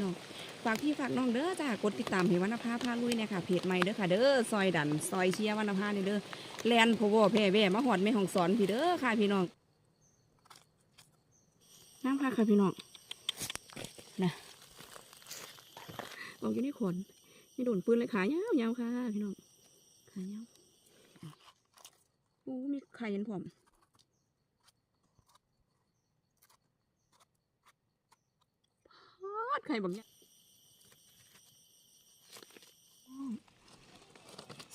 น้องฝากพี่ฝากน้องเด้อจ้ากดติดตามให้วรรณภาพาลุยเนี่ยค่ะเพจใหม่เด้อค่ะ เด้อซอยดันซอยเชียร์วรรณภาเนี่ยเด้อแลนพวแพ่แว่มาหอดแม่ของสอนพี่เด้อค่ะพี่น้องนั่งพักค่ะพี่น้องนะออกอยู่ในขนนี่โดนปืนเลยขายาวยาวค่ะ พี่น้องขายาวโอ้มีไข่ยันผอม ทอดไข่บักเนี่ย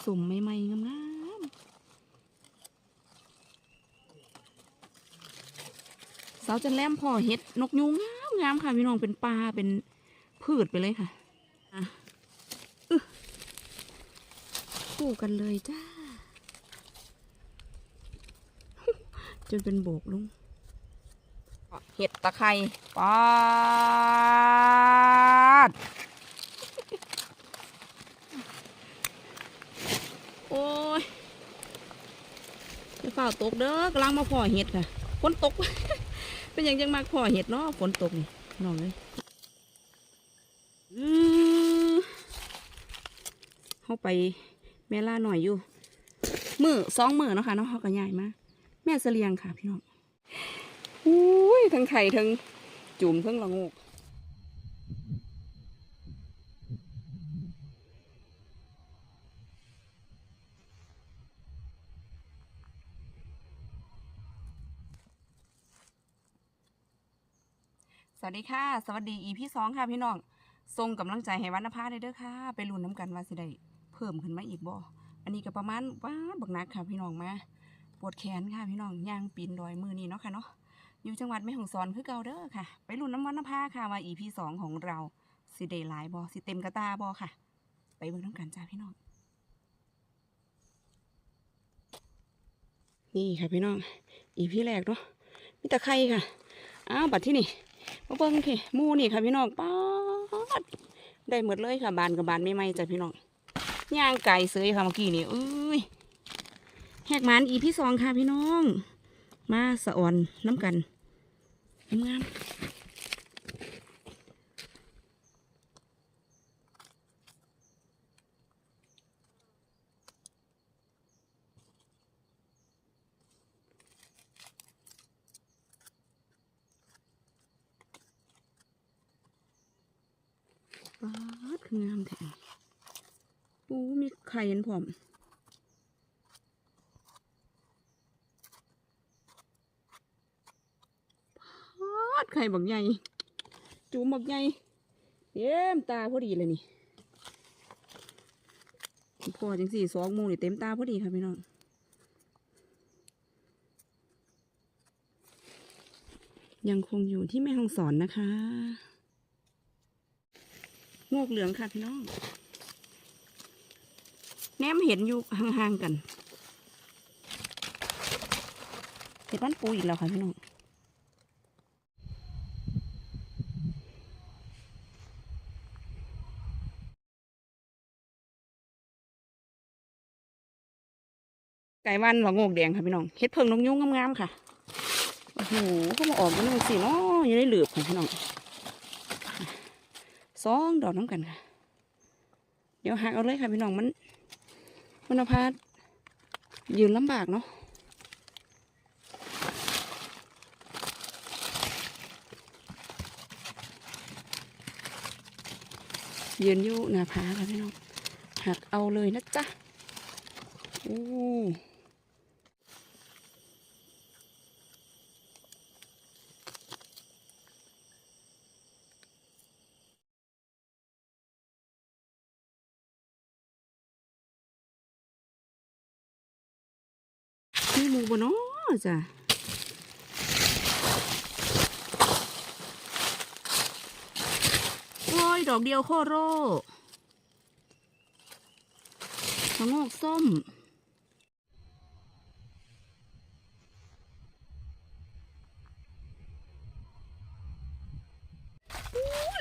สุ่มใหม่ๆงามๆสาวจันแลมพ่อเห็ดนกยูงงามงามๆค่ะพี่น้องเป็นปลาเป็นพืชไปเลยค่ะอะอึ๊ะคู่กันเลยจ้า จนเป็นโบกลง เห็ดตะไคร้ปาดโอ้ยจะฝ่าตกเด้อกำลังมาพ่อเห็ดค่ะฝนตก เป็นอย่างยังมากพ่อเห็ดเนาะฝนตกนี่น้องเลยอือเข้าไปแม่ล่าหน่อยอยู่มือสองมือเนาะค่ะเนาะเขาก็ใหญ่มากแม่เสลียงค่ะพี่น้อง อุ้ยทั้งไข่ทั้งจุ่มทั้งละโงกสวัสดีค่ะ สวัสดีอีพี่สองค่ะพี่น้องส่งกำลังใจให้วันนภาได้เด้อค่ะ ไปลุ้นน้ำกันว่าสิได้เพิ่มขึ้นมาอีกบ่อันนี้ก็ประมาณว้าบักนักค่ะพี่น้องมาปวดแขนค่ะพี่น้องย่างปีนดอยมือนี่เนาะค่ะเนาะ อยู่จังหวัดแม่ฮ่องสอนคือเก่าเด้อค่ะ ไปรุ่นน้ำมันน้ำผ้าค่ะว่า EP สองของเราสิเดลายบอสิเต็มกระตาบอค่ะ ไปเบิ่งน้ำกันจ้าพี่น้องนี่ค่ะพี่น้อง EP แรกเนาะมีแต่ไข่ค่ะอ้าวบัดที่นี่มาเบิ่งค่มูนี่ค่ะพี่น้องป๊าดได้หมดเลยค่ะบานกับบานไม่ไหมจ้ะพี่น้องย่างไก่เสยค่ะเมื่อกี้นี่เอ้ยแหกมัน EP สองค่ะพี่น้อง มาสะอ่อนน้ำกันงามป๊าดคืองามแท้โอ้มีไข่เห็นผอม ทอดไข่บักใหญ่จูมบักใหญ่เต็มตาพอดีเลยนี่พอจังสี่สองโมงนี่เต็มตาพอดีค่ะพี่น้องยังคงอยู่ที่แม่ห้องสอนนะคะงอกเหลืองค่ะพี่น้องแนมเห็นอยู่ห่างๆกันเห็ดบ้านปูอีกแล้วค่ะพี่น้อง ไก่วันหลงโงกแดงค่ะพี่น้องเฮ็ดเพิงนกยุงงามๆค่ะโอ้โหเขามาออกกันนี่สิเนาะอยังได้เหลือบค่ะพี่น้องสองดอกน้ำกันค่ะ เดี๋ยวหักเอาเลยค่ะพี่น้องมันมันเอาพาดยืนลำบากเนาะยืนอยู่หน้าผาค่ะพี่น้องหักเอาเลยนะจ๊ะ โอ้มีหมูบเนาะ จ้ะโอ้ย ดอกเดียวโคโรมะงอกส้ม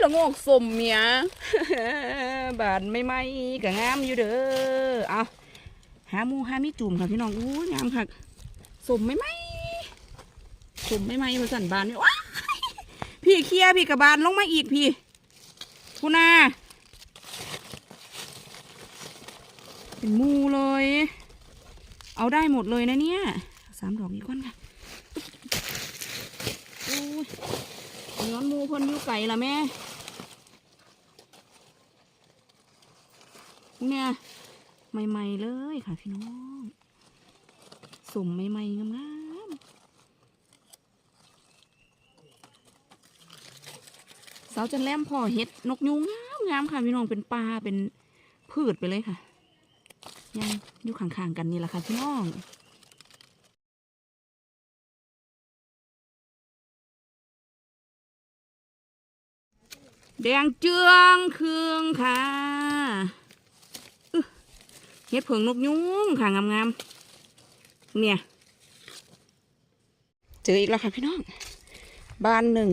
ละโงกสมเมียบานไม่ไหมก็งามอยู่เด้อ เอาหาหมูหามีจุ่มค่ะพี่น้องอู้งามค่ะ สมไม่ไหมสมไม่ไหมมาสั่นบานนี่ว้าพี่เคลียร์พี่กับบานลงมาอีกพี่คุณนาเป็นมูเลย เอาได้หมดเลยนะเนี่ยสามดอกอีกก้อนค่ะโอ้ยย้อนมูพ่นยูไก่ละแม่เนี่ยใหม่ ๆ เลยค่ะพี่น้อง สมใหม่ๆงามๆสาวจันแลมพ่อเห็ดนกยูงงามงามๆค่ะพี่น้องเป็นปลาเป็นพืชไปเลยค่ะยังอยู่ข้างๆกันนี่แหละค่ะพี่น้องแดงเจืองเครื่องค่ะอึ๊ะเฮ็ดเผิงนกยุงค่ะงามๆ เนี่ย เจออีกแล้วค่ะพี่น้องบ้านหนึ่ง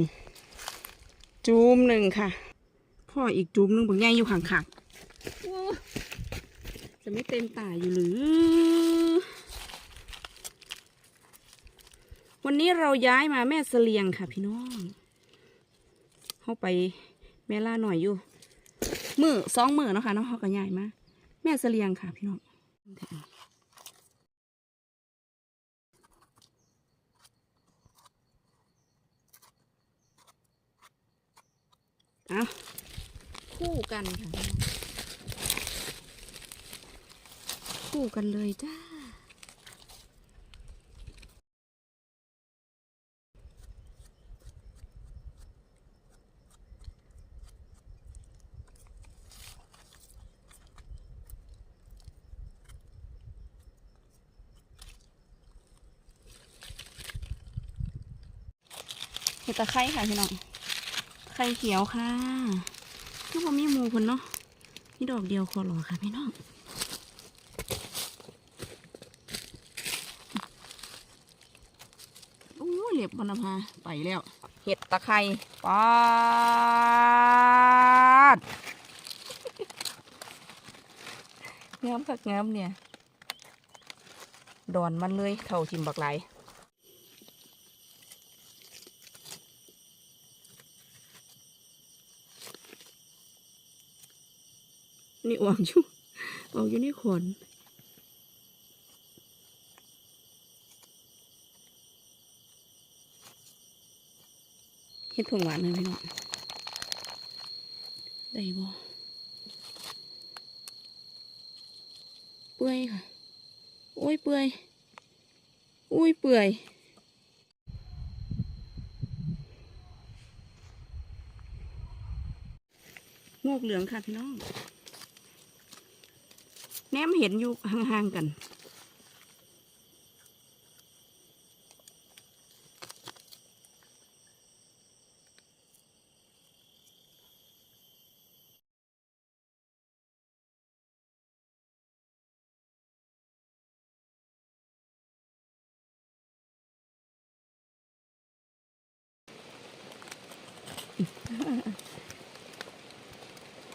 จูมหนึ่งค่ะ พ่ออีกจูมหนึ่งบักใหญ่อยู่ข้างๆจะไม่เต็มตาอยู่หรือ วันนี้เราย้ายมาแม่เสลียงค่ะพี่น้อง เข้าไปแม่ล่าหน่อยอยู่มือสองมือเนาะค่ะเนาะเขาก็ใหญ่มา แม่เสลียงค่ะพี่น้อง เอาคู่กันค่ะ คู่กันเลยจ้า เห็ดตะไคร้ค่ะพี่น้อง ไข่เขียวค่ะ คือว่ามีหมูคนเนาะนี่ดอกเดียวคอหล่อค่ะพี่น้องโอ้เหล็บบรรพาไปแล้ว เห็ดตะไคร้ปาดงามคักงามเนี่ย ดอนมันเลยเท่าทิมบักไหล นี่อวางอยู่ออกอยู่ในขนเฮ็ดผงหวานเลยพี่น้องได้บ่เปื่อยค่ะ โอ้ยเปื่อยอุ้ยเปื่อยงอกเหลืองค่ะพี่น้อง แนมเห็นอยู่ห่างๆกัน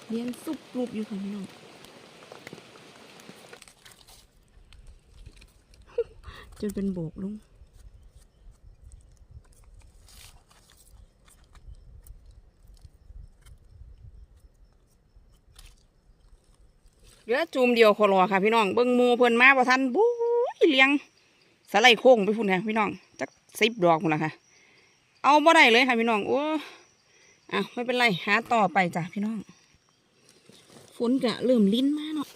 เลี้ยงซุปรูปอยู่ค่ะพี่น้อง จนเป็นโบกลุงเหลือจูมเดียวคอรอค่ะพี่น้อง เบิ้งมูเพิ่อนมาบ่ทันบุ้ยเลี้ยงสไลด์โค้งไปพุ่นค่ะพี่น้องจักสิบดอกพุ่นละค่ะ เอาบ่ได้เลยค่ะพี่น้องโอ้อะไม่เป็นไรหาต่อไปจ้ะพี่น้องฝนกะเริ่มลิ้นมาเนาะ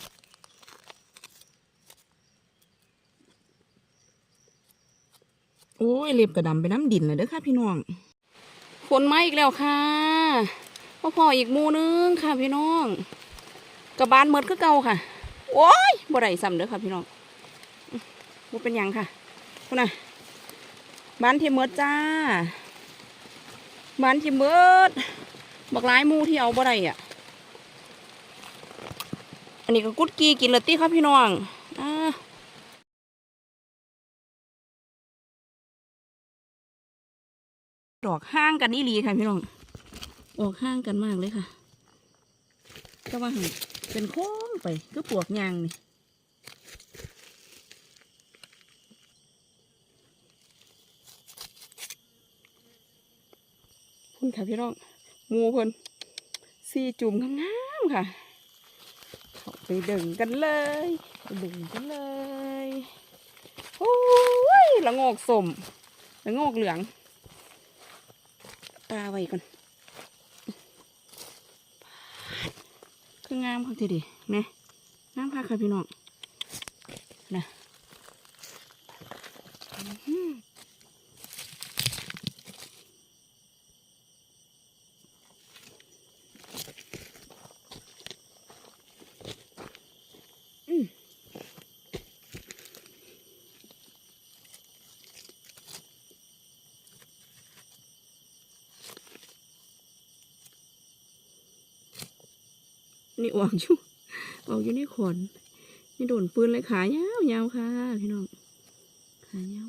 โอ้ยเล็บกระดำไปน้ำดินเลยเด้อค่ะพี่น้องฝนมาอีกแล้วค่ะพ่อพออีกมูนึงค่ะพี่น้องกระบานเมดคือเก่าค่ะ โอ้ยบ่ได้ซ้ำเด้อค่ะพี่น้องบ่เป็นยังค่ะคุณน่ะบ้านที่เมดจ้าบ้านที่เมดบักหลายมูที่เอาบ่ได้อะ อันนี้ก็กุดกีกินเลยตี้ครับพี่น้องอ่า ดอกห้างกันนี่ลีค่ะพี่น้อง ออกห้างกันมากเลยค่ะก็ว่ามันเป็นโค้งไปก็ปวกยางนี่พุ่นค่ะพี่น้องหมูเพิ่นสี่จุ่มงามๆค่ะเขาไปดึงกันเลยไปดึงกันเลยโอ้ยละโงกสมละโงกเหลือง ตาไว้ก่อนคืองามค่ะทีเดีนะงามค่ะค่ะพี่น้อง นี่ออกอยู่ออกอยู่ในขนนี่โดนปืนเลยขายาวยาวค่ะพี่น้องขายาว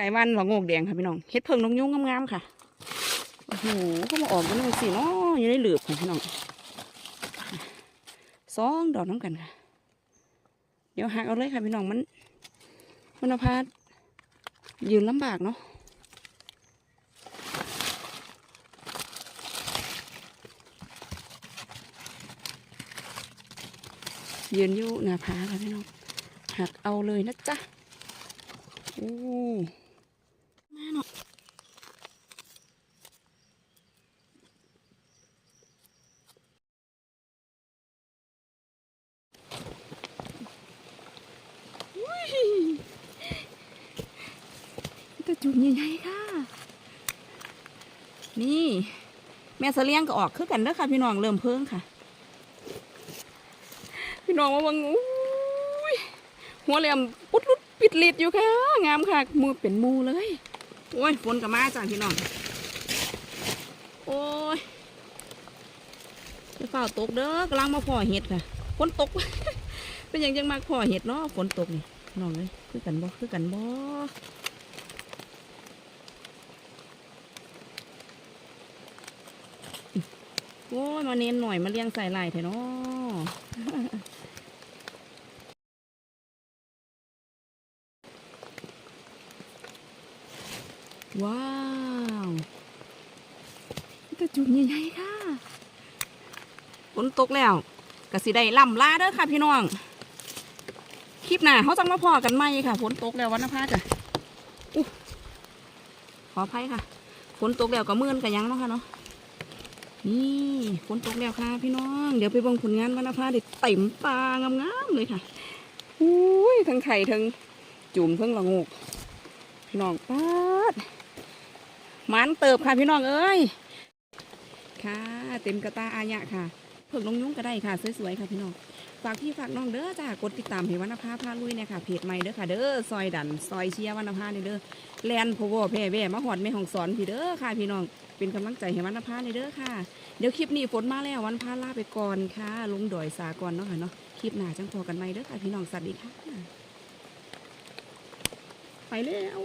ไก่วันหลงโงกแดงค่ะพี่น้องเฮ็ดเพิงนกยุงงามๆค่ะโอ้โหเขามาออกกันเลยสิเนาะอยู่ในหลืบค่ะพี่น้องสองดอกน้ำกันค่ะ เดี๋ยวหักเอาเลยค่ะพี่น้องมัน มันอพาดยืนลำบากเนาะยืนอยู่หน้าผาค่ะพี่น้องหักเอาเลยนะจ๊ะโอ้มาเนาะอุ้ย ตะจุ่มใหญ่ๆค่ะ นี่ แม่เสลียงก็ออกคือกันเด้อค่ะ พี่น้องเริ่มเพิ่งค่ะ พี่น้องมาวังอุ้ยหัวเหลี่ยมปุดลุดปิดลิดอยู่ค่ะ งามค่ะ มือเป็นมูเลย โอ้ยฝนกับมาจ้ะพี่น้อง โอ้ยจะฝ่าตกเด้อกำลังมาพ่อเห็ดค่ะฝนตก เป็นยังจังมาพ่อเห็ดเนาะฝนตกนี่พี่น้องเลยคือกันบ่คือกันบ่ โอ้ยมาเน้นหน่อยมาเลี้ยงใส่ลายเถอะเนาะว้าวกระจุกใหญ่ๆค่ะฝนตกแล้วกสิได้ล่ำลาเด้อค่ะพี่น้อง คลิปหน้าเขาจังมาพอกันไหมค่ะฝนตกแล้ววันนภาจ้ะอุ๊ยขออภัยค่ะฝนตกแล้วก็มื่นกันยังเนาะค่ะเนาะ นี่ฝนตกแล้วค่ะ พี่น้อง เดี๋ยวไปบิ่งผลงานวันนภาเด็กเต็มปลางามๆเลยค่ะอุ้ยทั้งไข่ทั้งจุ่มทั้งละงกพี่น้องปาดมันเติบค่ะพี่น้องเอ้ยค่ะ เต็มกระตาอาญะค่ะ เพิ่งลงยุ้งก็ได้ค่ะ สวยๆค่ะพี่น้อง ฝากพี่ฝากน้องเด้อจ้ากดติดตามให้วรรณภาพาลุยเนี่ยค่ะเพจใหม่เด้อค่ะ เด้อซอยดันซอยเชียร์วรรณภาเนี่ยเด้อแลนพวแพ่แว่มาหอดแม่ของสอนพี่เด้อค่ะ พี่น้องเป็นกำลังใจให้วรรณภาเนี่ยเด้อค่ะ เดี๋ยวคลิปนี้ฝนมาแล้ววันพาลาไปก่อนค่ะ ลงดอยสากอนเนาะค่ะเนาะคลิปหน้าจังพอกันใหม่เด้อค่ะพี่น้องสวัสดีค่ะ ไปแล้ว